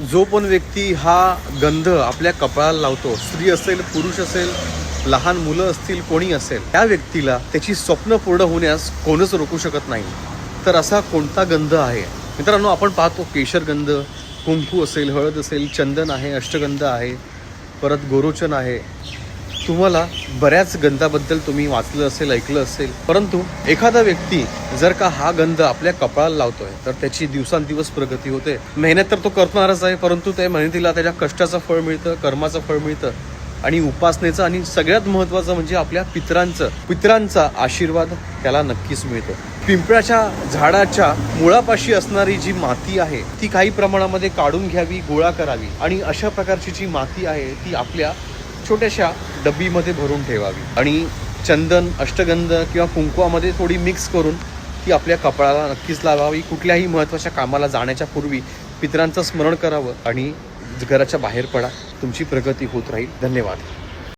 जो पण व्यक्ती हा गंध आपल्या कपाळाला लावतो स्त्री असेल पुरुष असेल लहान मुलं असतील कोणी असेल त्या व्यक्तीला त्याची स्वप्न पूर्ण होण्यास कोणच रोखू शकत नाही. तर असा कोणता गंध आहे? मित्रांनो आपण पाहतो केशर गंध कुंकू असेल हळद असेल चंदन आहे अष्टगंध आहे परत गोरोचन आहे तुम्हाला बऱ्याच गंधाबद्दल तुम्ही वाचलं असेल ऐकलं असेल. परंतु एखादा व्यक्ती जर का हा गंध आपल्या कपाळाला लावतोय तर त्याची दिवसांदिवस प्रगती होते. मेहनत तर तो करणारच आहे परंतु त्या मेहनतीला त्याच्या कष्टाचं फळ मिळतं कर्माचं फळ मिळतं. आणि उपासनेचं आणि सगळ्यात महत्त्वाचं म्हणजे आपल्या पितरांचं पितरांचा आशीर्वाद त्याला नक्कीच मिळतो. पिंपळाच्या झाडाच्या मुळापाशी असणारी जी माती आहे ती काही प्रमाणामध्ये काढून घ्यावी गोळा करावी. आणि अशा प्रकारची जी माती आहे ती आपल्या छोट्याशा डब्बीमध्ये भरून ठेवावी. आणि चंदन अष्टगंध किंवा कुंकवामध्ये थोडी मिक्स करून ती आपल्या कपाळाला नक्कीच लावावी. कुठल्याही महत्त्वाच्या कामाला जाण्याच्या पूर्वी पितरांचं स्मरण करावं आणि घराच्या बाहेर पडा. तुमची प्रगती होत राहील. धन्यवाद.